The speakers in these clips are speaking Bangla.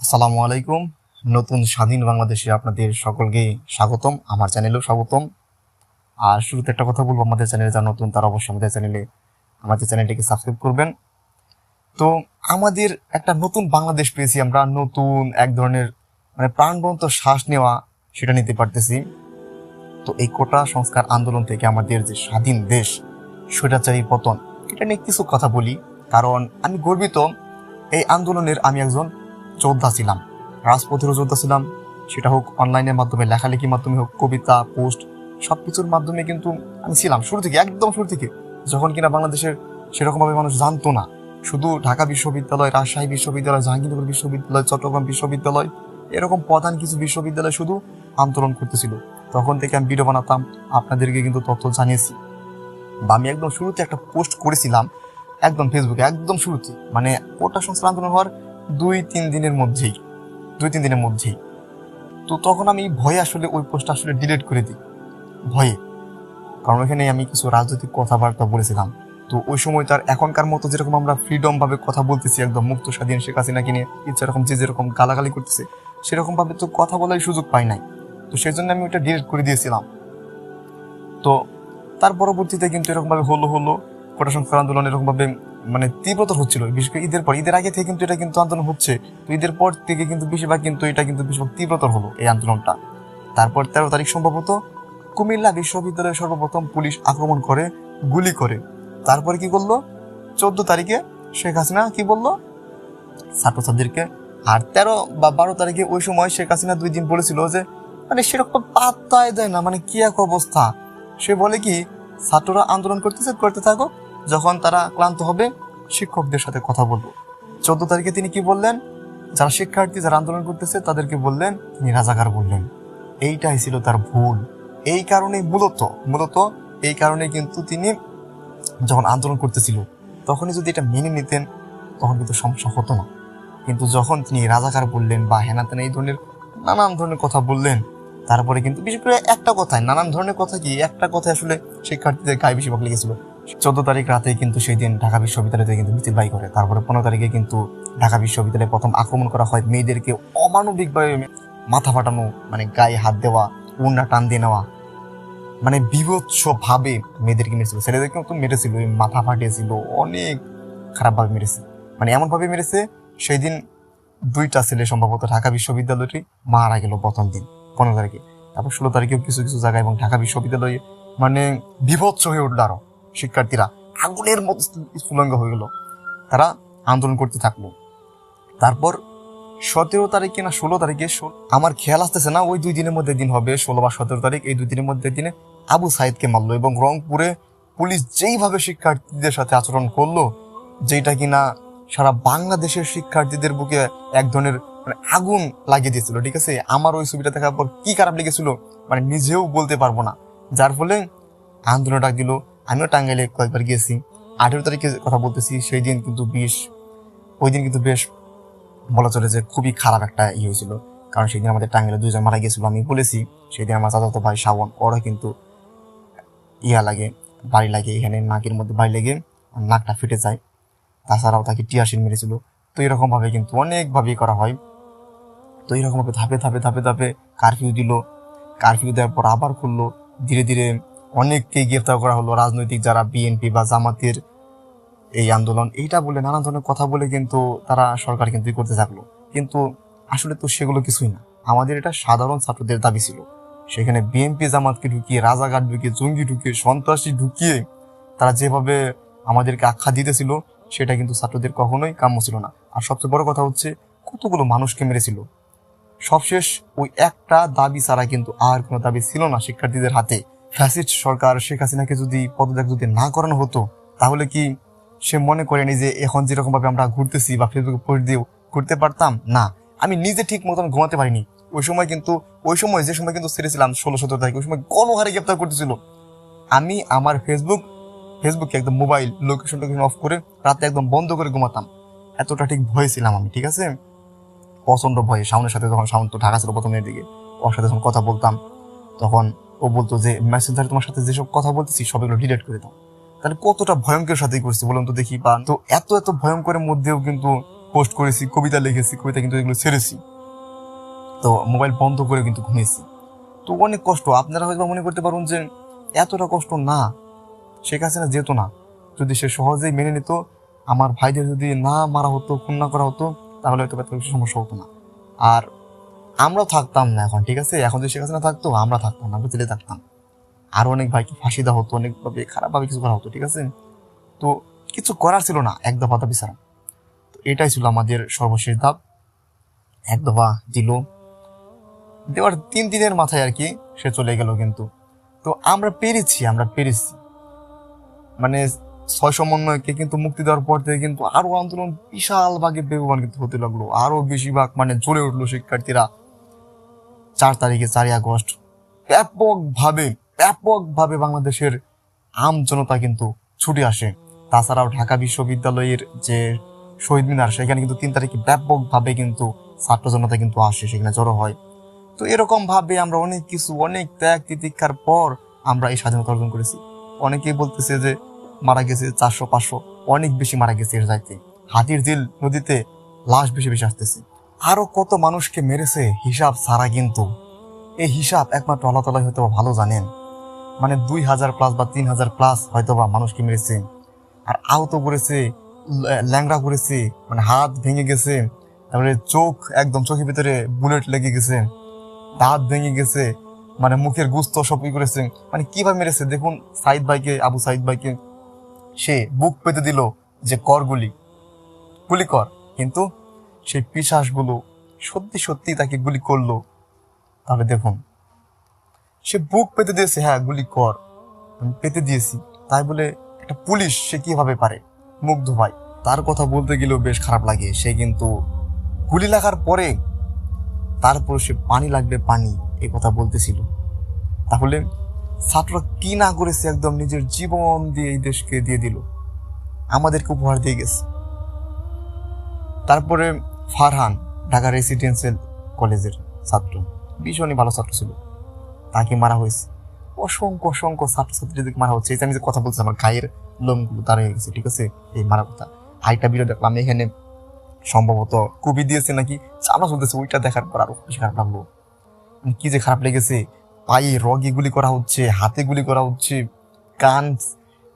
আসসালামু আলাইকুম। নতুন স্বাধীন বাংলাদেশে আপনাদের সকলকে স্বাগতম। আমার চ্যানেলেও স্বাগতম। আর শুরুতে একটা কথা বলব, আমাদের চ্যানেলে যারা নতুন, তারা অবশ্যই আমাদের চ্যানেলে, আমাদের চ্যানেলটিকে সাবস্ক্রাইব করবেন। তো আমাদের একটা নতুন বাংলাদেশ পেয়েছি আমরা, নতুন এক ধরনের মানে প্রাণবন্ত শ্বাস নেওয়া সেটা নিতে পারতেছি। তো এই কোটা সংস্কার আন্দোলন থেকে আমাদের যে স্বাধীন দেশ স্বৈরাচারী পতন। এটা নিয়ে কিছু কথা বলি, কারণ আমি গর্বিত এই আন্দোলনের আমি একজন যোদ্ধা ছিলাম, রাজপথেরও যোদ্ধা ছিলাম। সেটা হোক অনলাইনের মাধ্যমে, লেখালেখির মাধ্যমে হোক, কবিতা, পোস্ট সব কিছুর মাধ্যমে কিন্তু আমি ছিলাম শুরু থেকে, একদম শুরু থেকে। যখন কিনা বাংলাদেশের সেরকমভাবে মানুষ জানতো না, শুধু ঢাকা বিশ্ববিদ্যালয়, রাজশাহী বিশ্ববিদ্যালয়, জাহাঙ্গীরনগর বিশ্ববিদ্যালয়, চট্টগ্রাম বিশ্ববিদ্যালয়, এরকম প্রধান কিছু বিশ্ববিদ্যালয় শুধু আন্দোলন করতেছিল। তখন থেকে আমি ভিডিও বানাতাম, আপনাদেরকে কিন্তু তথ্য জানিয়েছি। বা আমি একদম শুরুতে একটা পোস্ট করেছিলাম, একদম ফেসবুকে একদম শুরুতে। মানে কোটা সংস্কার আন্দোলন হওয়ার দুই তিন দিনের মধ্যেই দুই তিন দিনের মধ্যেই। তো তখন আমি ভয়ে আসলে ওই পোস্টটা আসলে ডিলিট করে দিই, ভয়ে। কারণ ওখানে আমি কিছু রাজনৈতিক কথাবার্তা বলেছিলাম। তো ওই সময় তার এখনকার মতো যেরকম আমরা ফ্রিডম ভাবে কথা বলতেছি, একদম মুক্ত, স্বাধীন শেখ নিয়ে ইচ্ছা এরকম যে যেরকম গালাগালি করতেছে সেরকম ভাবে তো কথা বলার সুযোগ পাই নাই। তো সেই জন্য আমি ওটা ডিলিট করে দিয়েছিলাম। তো তার পরবর্তীতে কিন্তু এরকমভাবে হলো হলো, কোটা সংস্কার আন্দোলন এরকম ভাবে মানে তীব্রতর হচ্ছিল। বিশেষ করে ঈদের পর, ঈদের আগে থেকে কিন্তু এটা কিন্তু আন্দোলন হচ্ছে। তো ঈদের পর থেকে কিন্তু বেশিরভাগ কিন্তু এটা কিন্তু বেশিরভাগ তীব্রতর হলো এই আন্দোলনটা। তারপর তেরো তারিখ সম্ভবত কুমিল্লা বিশ্ববিদ্যালয়ে সর্বপ্রথম পুলিশ আক্রমণ করে, গুলি করে। তারপরে কি করল? চোদ্দ তারিখে শেখ হাসিনা কি বলল? ছাত্রছাত্রীদেরকে। আর তেরো বা বারো তারিখে ওই সময় শেখ হাসিনা দুই দিন বলেছিল যে মানে সেরকম পাত্তায় দেয় না মানে কি এক অবস্থা? সে বলে কি, ছাত্ররা আন্দোলন করতেছে, করতে থাকো যখন তারা ক্লান্ত হবে, শিক্ষকদের সাথে কথা বলব। চোদ্দ তারিখে তিনি কি বললেন? যারা শিক্ষার্থী, যারা আন্দোলন করতেছে, তাদেরকে বললেন, তিনি রাজাকার বললেন। এইটাই ছিল তার ভুল। এই কারণে মূলত মূলত এই কারণে কিন্তু তিনি যখন আন্দোলন করতেছিল, তখনই যদি এটা মেনে নিতেন, তখন কিন্তু সমস্যা হতো না। কিন্তু যখন তিনি রাজাকার বললেন বা হেনাতেন এই ধরনের নানান ধরনের কথা বললেন, তারপরে কিন্তু বিশেষ করে একটা কথায়, নানান ধরনের কথা কি, একটা কথা আসলে শিক্ষার্থীদের গায়ে বেশিরভাগ লেগেছিল। চোদ্দ তারিখ রাতে কিন্তু সেই দিন ঢাকা বিশ্ববিদ্যালয় থেকে কিন্তু মিছিল বাই করে তারপরে পনেরো তারিখে কিন্তু ঢাকা বিশ্ববিদ্যালয়ে প্রথম আক্রমণ করা হয় মেয়েদেরকে অমানবিকভাবে মাথা ফাটানো মানে গায়ে হাত দেওয়া উন্না টান দিয়ে নেওয়া মানে বিভৎস ভাবে মেয়েদেরকে মেরেছিল। ছেলেদেরকেও তো মেরেছিল মাথা ফাটিয়েছিল, অনেক খারাপভাবে মেরেছে। মানে এমনভাবে মেরেছে, সেই দিন দুইটা ছেলে সম্ভবত ঢাকা বিশ্ববিদ্যালয়টি মারা গেল প্রথম দিন, পনেরো তারিখে। তারপর ষোলো তারিখেও কিছু কিছু জায়গায় এবং ঢাকা বিশ্ববিদ্যালয়ে মানে বিভৎস হয়ে উঠল আরও। শিক্ষার্থীরা আগুনের মতো স্ফুলঙ্গ হয়ে গেল। তারা আন্দোলন করতে থাকল। তারপর সতেরো তারিখে না ষোলো তারিখে আমার খেয়াল আসতেছে না, ওই দুই দিনের মধ্যে দিন হবে। ষোলো বা সতেরো তারিখ, এই দুই দিনের মধ্যে দিনে আবু সাইদকে মারলো এবং রংপুরে পুলিশ যেইভাবে শিক্ষার্থীদের সাথে আচরণ করল যেটা কিনা সারা বাংলাদেশের শিক্ষার্থীদের বুকে এক ধরনের মানে আগুন লাগিয়ে দিয়েছিল, ঠিক আছে? আমার ওই ছবিটা দেখার পর কি খারাপ লেগেছিল মানে নিজেও বলতে পারব না। যার ফলে আন্দোলন ডাক দিল আমিও টাঙ্গাইলে কয়েকবার গিয়েছি আঠেরো তারিখে কথা বলতেছি, সেই দিন কিন্তু বেশ, ওই দিন কিন্তু বেশ বলা চলে যে খুবই খারাপ একটা ইয়ে হয়েছিল। কারণ সেই দিন আমাদের টাঙ্গাইলে দুজন মারা গিয়েছিল আমি বলেছি, সেই দিন আমার চাচাতো ভাই শাওন ওরা কিন্তু ইয়া লাগে, বাড়ি লাগে, এখানে নাকের মধ্যে বাড়ি লেগে, নাকটা ফেটে যায়। তাছাড়াও তাকে টিয়াসিন মেরেছিল। তো এরকমভাবে কিন্তু অনেকভাবেই করা হয়। তো এরকমভাবে ধাপে ধাপে ধাপে ধাপে কারফিউ দিল। কারফিউ দেওয়ার পর আবার খুললো। ধীরে ধীরে অনেককেই গ্রেফতার করা হলো। রাজনৈতিক যারা বিএনপি বা জামাতের এই আন্দোলন, এইটা বলে নানান ধরনের কথা বলে কিন্তু তারা সরকার কিন্তু করতে থাকল। কিন্তু আসলে তো সেগুলো কিছুই না। আমাদের এটা সাধারণ ছাত্রদের দাবি ছিল। সেখানে বিএনপি জামাতকে ঢুকিয়ে, রাজাঘাট ঢুকিয়ে, জঙ্গি ঢুকিয়ে, সন্ত্রাসী ঢুকিয়ে তারা যেভাবে আমাদেরকে আখ্যা দিতেছিল, সেটা কিন্তু ছাত্রদের কখনোই কাম্য ছিল না। আর সবচেয়ে বড় কথা হচ্ছে, কতগুলো মানুষকে মেরেছিল। সবশেষ ওই একটা দাবি ছাড়া কিন্তু আর কোনো দাবি ছিল না শিক্ষার্থীদের হাতে। ফ্যাসিস্ট সরকার শেখ হাসিনাকে যদি পদত্যাগ যদি না করানো হতো, তাহলে কি সে মনে করেনি যে এখন যেরকম ভাবে আমরা ঘুরতেছি বা ফেসবুকে পোস্ট দিয়ে ঘুরতে পারতাম? না। আমি নিজে ঠিক মতন ঘুমাতে পারিনি। ওই সময় কিন্তু, ওই সময় যে সময় কিন্তু ছেড়েছিলাম ষোলো সতেরো তারিখ, ওই সময় গণহারে গ্রেপ্তার করতেছিল। আমি আমার ফেসবুক ফেসবুকে একদম মোবাইল লোকেশন টোকেশন অফ করে রাতে একদম বন্ধ করে ঘুমাতাম। এতটা ঠিক ভয়ে ছিলাম আমি, ঠিক আছে? প্রচণ্ড ভয়ে সামনের সাথে যখন সামন্ত ঢাকা ছিল প্রথমের দিকে, ওর সাথে যখন কথা বলতাম, তখন ও বলতো যে মেসেঞ্জারে তোমার সাথে যেসব কথা বলতেছি সবগুলো ডিলিট করে দাও। তাহলে কতটা ভয়ঙ্কর সাথেই করছি বলুন তো দেখি। বা তো এত এত ভয়ঙ্করের মধ্যেও কিন্তু পোস্ট করেছি কবিতা লিখেছি কবিতা কিন্তু এগুলো ছেড়েছি। তো মোবাইল বন্ধ করে কিন্তু ঘুমিয়েছি। তো অনেক কষ্ট। আপনারা হয়তো মনে করতে পারুন যে এতটা কষ্ট না। শেখ হাসিনা যেত না যদি সে সহজেই মেনে নিত আমার ভাইদের যদি না মারা হতো খুন না করা হতো তাহলে হয়তো সমস্যা হতো না। আর আমরাও থাকতাম না এখন, ঠিক আছে? এখন যদি শেখ হাসিনা থাকতো, আমরা থাকতাম আমরা জেলে থাকতাম। আরও অনেক ভাইকে ফাঁসি দেওয়া হতো, অনেকভাবে খারাপভাবে কিছু করা হতো, ঠিক আছে? তো কিছু করার ছিল না, এক দফা দাবি ছাড়া তো এটাই ছিল আমাদের সর্বশেষ ধাপ। এক দফা দিল। দেওয়ার তিন দিনের মাথায় আর কি সে চলে গেল কিন্তু। তো আমরা পেরেছি আমরা পেরেছি। মানে ছয় সমন্বয়কে কিন্তু মুক্তি দেওয়ার পর থেকে কিন্তু আরও আন্দোলন বিশাল ভাগে বেগবান কিন্তু হতে লাগল। আরও বেশিরভাগ মানে জ্বলে উঠল শিক্ষার্থীরা। চার তারিখে চারই আগস্ট। ব্যাপকভাবে ব্যাপকভাবে বাংলাদেশের আম জনতা কিন্তু ছুটে আসে। তাছাড়াও ঢাকা বিশ্ববিদ্যালয়ের যে শহীদ মিনার, সেখানে কিন্তু তিন তারিখে ব্যাপকভাবে কিন্তু ছাত্র জনতা কিন্তু আসে, সেখানে জড়ো হয়। তো এরকম ভাবে আমরা অনেক কিছু, অনেক ত্যাগ তিতিক্ষার পর আমরা এই স্বাধীনতা অর্জন করেছি। অনেকেই বলতেছে যে মারা গেছে চারশো, পাঁচশো, অনেক বেশি মারা গেছে এর চাইতে। হাতির ঝিল নদীতে লাশ বেশি বেশি আসতেছে। আরও কত মানুষকে মেরেছে হিসাব ছাড়া কিন্তু। এই হিসাব একমাত্র আল্লাহ তালা হয়তো ভালো জানেন। মানে দুই হাজার প্লাস বা তিন হাজার প্লাস হয়তো বা মানুষকে মেরেছে। আর আহত করেছে ল্যাংড়া করেছে মানে হাত ভেঙে গেছে, তারপরে চোখ একদম চোখের ভিতরে বুলেট লেগে গেছে, দাঁত ভেঙে গেছে মানে মুখের গুস্ত সব ই করেছে। মানে কীভাবে মেরেছে? দেখুন, সাইদ ভাইকে, আবু সাইদ ভাইকে সে বুক পেতে দিল যে কর গুলি গুলি কর। কিন্তু সেই পিশাসগুলো সত্যি সত্যি তাকে গুলি করল। তাহলে দেখুন, সে বুক পেতে দিয়েছে হ্যাঁ গুলি কর। আমি পেতে দিয়েছি। তাই বলে একটা পুলিশ সে কীভাবে পারে? মুগ্ধ ভাই, তার কথা বলতে গেলেও বেশ খারাপ লাগে। সে কিন্তু গুলি লাগার পরে তারপর সে পানি লাগবে, পানি এই কথা বলতেছিল। তাহলে ছাত্ররা কি না করেছে একদম নিজের জীবন দিয়ে এই দেশকে দিয়ে দিল? আমাদেরকে উপহার দিয়ে গেছে। তারপরে ফারহান, ঢাকা রেসিডেন্সিয়াল কলেজের ছাত্র। ভীষণই ভালো ছাত্র ছিল। তাকে মারা হয়েছে। অসংখ্য অসংখ্য ছাত্রছাত্রীদেরকে মারা হচ্ছে। এই আমি যে কথা বলছি আমার গায়ের লোমগুলো দাঁড়িয়ে হয়ে গেছে, ঠিক আছে? এই মারা কথা আরেকটা ভিডিও দেখলাম, এখানে সম্ভবত কবি দিয়েছে নাকি? চালা চলতেছে, ওইটা দেখার পর আরও বেশি খারাপ লাগল। কি যে খারাপ লেগেছে। পায়ে রগে গুলি করা হচ্ছে, হাতে গুলি করা হচ্ছে, কান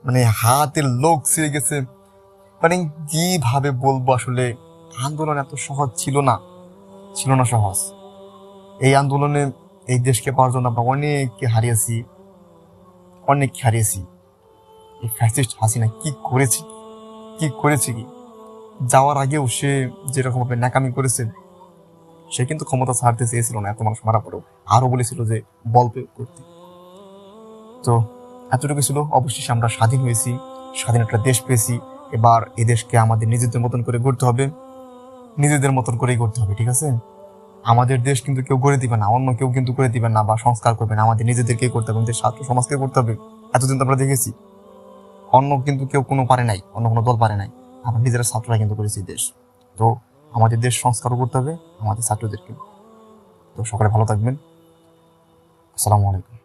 মানে হাতের লোক ছিঁড়ে গেছে। মানে কীভাবে বলব আসলে? আন্দোলন এত সহজ ছিল না ছিল না সহজ। এই আন্দোলনে এই দেশকে পাওয়ার জন্য আমরা অনেককে হারিয়েছি অনেককে হারিয়েছি। এই ফ্যাসিস্ট হাসিনা কি করেছে কি করেছে কি? যাওয়ার আগেও সে যেরকম ভাবে ন্যাকামি করেছে, সে কিন্তু ক্ষমতা ছাড়তে চেয়েছিল না, এত মানুষ মারা পড়েও। আরও বলেছিল যে বল প্রয়োগ করতে। তো এতটুকু ছিল। অবশেষে আমরা স্বাধীন হয়েছি, স্বাধীন একটা দেশ পেয়েছি। এবার এই দেশকে আমাদের নিজেদের মতন করে গড়তে হবে। নিজেদের মতন করেই করতে হবে, ঠিক আছে? আমাদের দেশ কিন্তু কেউ করে দিবে না, অন্য কেউ কিন্তু করে দিবে না বা সংস্কার করবে না, আমাদের নিজেদেরকেই করতে হবে, আমাদের ছাত্র সমাজকে করতে হবে। এতদিন তো আমরা দেখেছি, অন্য কিন্তু কেউ কোনো পারে নাই, অন্য কোনো দল পারে নাই। আমরা নিজেরা ছাত্ররা কিন্তু করেছি দেশ। তো আমাদের দেশ সংস্কারও করতে হবে, আমাদের ছাত্রদেরকে তো সকলে ভালো থাকবেন। আসসালামু আলাইকুম।